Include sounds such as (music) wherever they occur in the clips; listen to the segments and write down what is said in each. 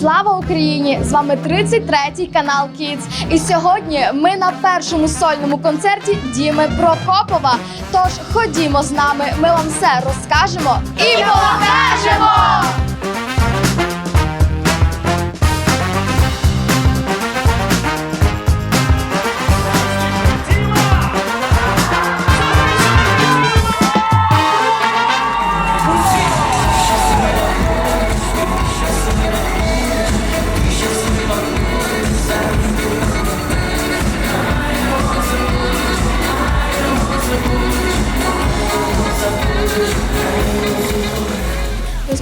Слава Україні! З вами 33-й канал Kids. І сьогодні ми на першому сольному концерті Діми Прокопова. Тож ходімо з нами, ми вам все розкажемо і покажемо!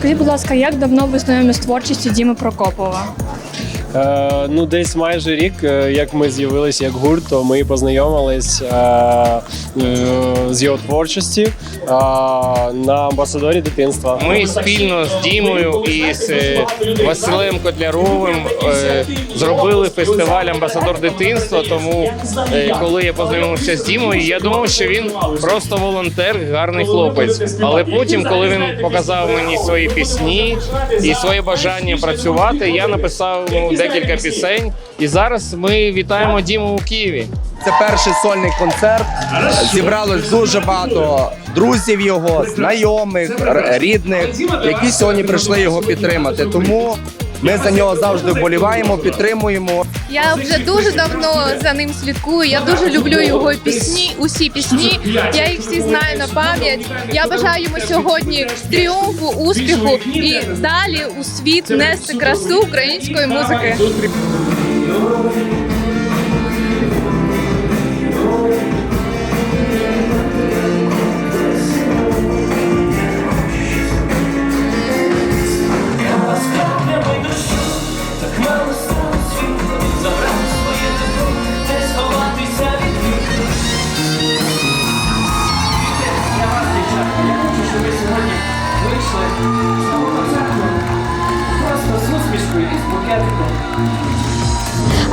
Скажіть, будь ласка, як давно ви знайомі з творчістю Діми Прокопова? Е, ну, десь майже рік, е, як ми з'явилися як гурт, то ми познайомились е, е, з його творчості е, на амбасадорі дитинства. Ми спільно з Дімою і з е, Василем Котляровим е, зробили фестиваль Амбасадор дитинства. Тому, е, коли я познайомився з Дімою, я думав, що він просто волонтер, гарний хлопець. Але потім, коли він показав мені свої пісні і своє бажання працювати, я написав йому декілька пісень. І зараз ми вітаємо Діму у Києві. Це перший сольний концерт. Зібралось дуже багато друзів його, знайомих, рідних, які сьогодні прийшли його підтримати. Тому ми за нього завжди вболіваємо, підтримуємо. Я вже дуже давно за ним слідкую. Я дуже люблю його пісні, усі пісні. Я їх всі знаю на пам'ять. Я бажаю йому сьогодні тріумфу, успіху і далі у світ нести красу української музики.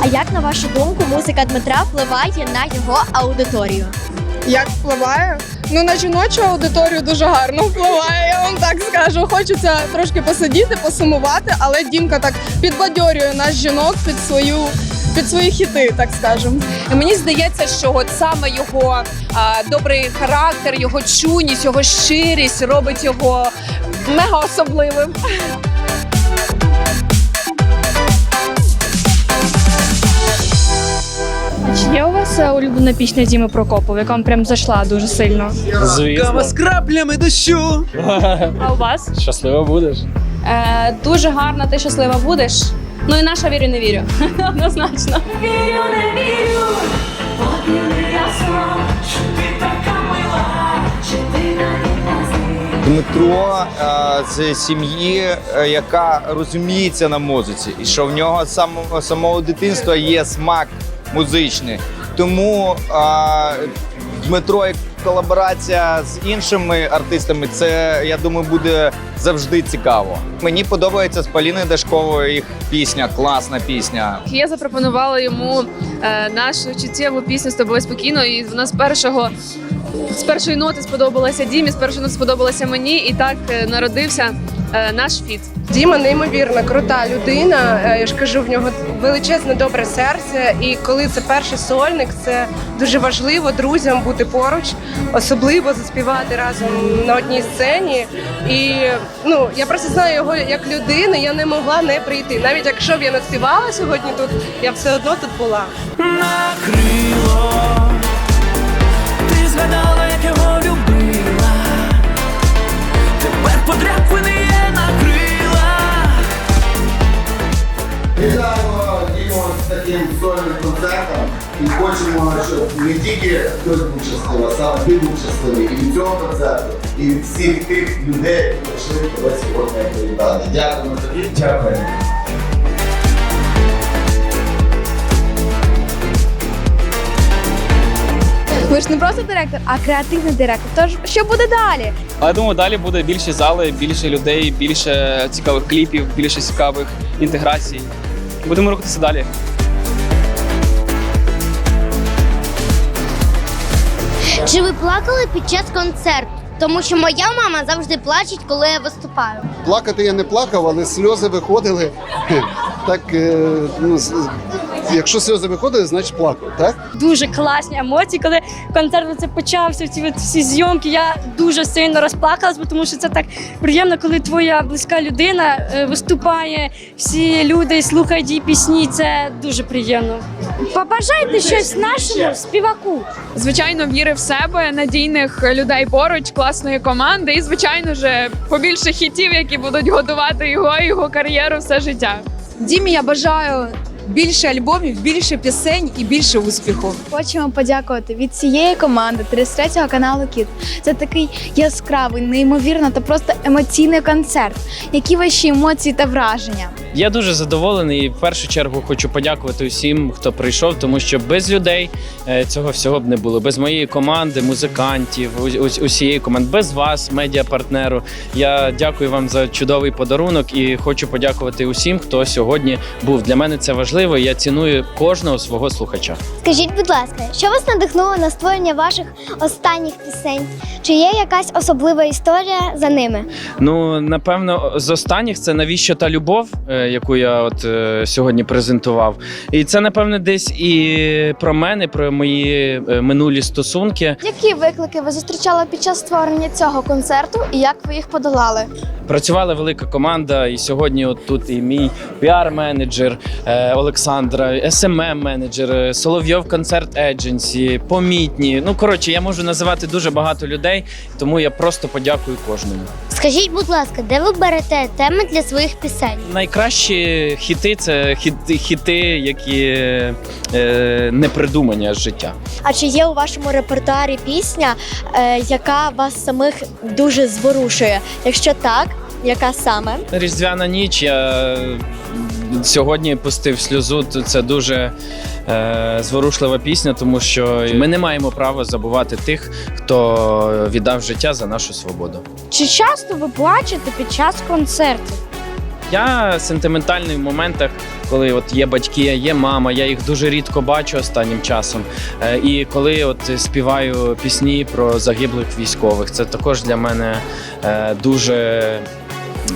А як на вашу думку, музика Дмитра впливає на його аудиторію? Як впливає? Ну на жіночу аудиторію дуже гарно впливає. Я вам так скажу. Хочеться трошки посидіти, посумувати, але Дімка так підбадьорює нас жінок під свою під свої хіти, так скажемо. Мені здається, що от саме його а, добрий характер, його чуйність, його щирість робить його мега особливим. Чи є у вас е, улюблена пісня Діми Прокопова, яка вам прям зайшла дуже сильно? Звісно, з краплями дощу. А у вас? щасливо будеш. Е, дуже гарно, ти щаслива будеш. Ну і наша вірю, не вірю. (laughs) Однозначно. Вірю, не вірю. Дмитро е, з сім'ї, е, яка розуміється на музиці, і що в нього з самого самого дитинства є смак музичний. Тому е, Дмитро і колаборація з іншими артистами, це я думаю, буде завжди цікаво. Мені подобається з Поліною Дашковою їх пісня, класна пісня. Я запропонувала йому е, нашу чуттєву пісню з тобою спокійно, і вона з першого. З першої ноти сподобалася Дімі, з першої ноти сподобалася мені, і так е, народився е, наш фіт. Діма неймовірно крута людина. Е, Я ж кажу, в нього величезне добре серце. І коли це перший сольник, це дуже важливо друзям бути поруч, особливо заспівати разом на одній сцені. І ну я просто знаю його як людину. Я не могла не прийти. Навіть якщо б я не співала сьогодні тут, я все одно тут була. Накрило. Ти згадала, як його любила. Тепер подряпини є накрила. Вітаємо таким сольним концертом і хочемо, щоб не тільки хтось був щасливий, а саме ти був щасливий і від цього концерту, і від всіх тих людей, які прийшли тебе сьогодні привітати. Дякуємо тобі. Дякуємо. Ви ж не просто директор, а креативний директор. Тож що буде далі? Але я думаю, далі буде більше зали, більше людей, більше цікавих кліпів, більше цікавих інтеграцій. Будемо рухатися далі. Чи ви плакали під час концерту? тому що моя мама завжди плаче, коли я виступаю. Плакати я не плакав, але сльози виходили. (laughs) Так, е, ну, якщо сльози виходили, значить плакав, так? Дуже класні емоції, коли концерт це почався, ці от всі зйомки. Я дуже сильно розплакалась, бо тому що це так приємно, коли твоя близька людина е, виступає, всі люди слухають її пісні. Це дуже приємно. Побажайте щось нашому співаку. Звичайно, віри в себе, надійних людей поруч, класної команди, і звичайно ж побільше хітів, які будуть годувати його і його кар'єру все життя. Дімі я бажаю більше альбомів, більше пісень і більше успіху. Хочемо подякувати від цієї команди 33 каналу Кіт. Це такий яскравий, неймовірно та просто емоційний концерт. Які ваші емоції та враження? Я дуже задоволений і в першу чергу хочу подякувати усім, хто прийшов, тому що без людей е, цього всього б не було. Без моєї команди, музикантів, ус- ус- усієї команди, без вас, медіапартнеру. Я дякую вам за чудовий подарунок і хочу подякувати усім, хто сьогодні був. Для мене це важливо. І Я ціную кожного свого слухача. Скажіть, будь ласка, що вас надихнуло на створення ваших останніх пісень? Чи є якась особлива історія за ними? Ну, напевно, з останніх це навіщо та любов, е, яку я от е, сьогодні презентував. І це, напевно, десь і про мене, про мої е, минулі стосунки. Які виклики ви зустрічали під час створення цього концерту і як ви їх подолали? Працювала велика команда, і сьогодні от тут і мій піар-менеджер е, Олександра, SMM-менеджер, е, Соловйов концерт Едженсі, помітні. Ну коротше, я можу називати дуже багато людей, тому я просто подякую кожному. Скажіть, будь ласка, де ви берете теми для своїх пісень? Найкращі хіти це хіти, хіти які е, не придумані а з життя. А чи є у вашому репертуарі пісня, е, яка вас самих дуже зворушує? Якщо так, яка саме? Різдвяна ніч. Я сьогодні пустив сльозу. то Це дуже е, зворушлива пісня, тому що ми не маємо права забувати тих, хто віддав життя за нашу свободу. Чи часто ви плачете під час концерту? Я сентиментальний в моментах, коли от є батьки, є мама, я їх дуже рідко бачу останнім часом. Е, І коли от співаю пісні про загиблих військових, це також для мене е, дуже.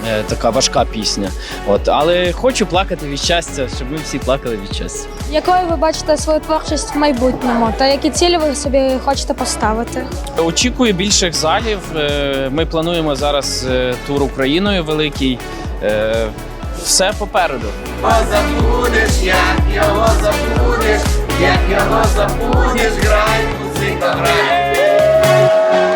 Е, Така важка пісня, от але хочу плакати від щастя, щоб ми всі плакали від щастя. Якою ви бачите свою творчість в майбутньому? Та які цілі ви собі хочете поставити? Очікую більших залів. Е, Ми плануємо зараз е, тур Україною великий. Все попереду. Забудеш, як його забудеш, як його забудеш, грай, музика, грай.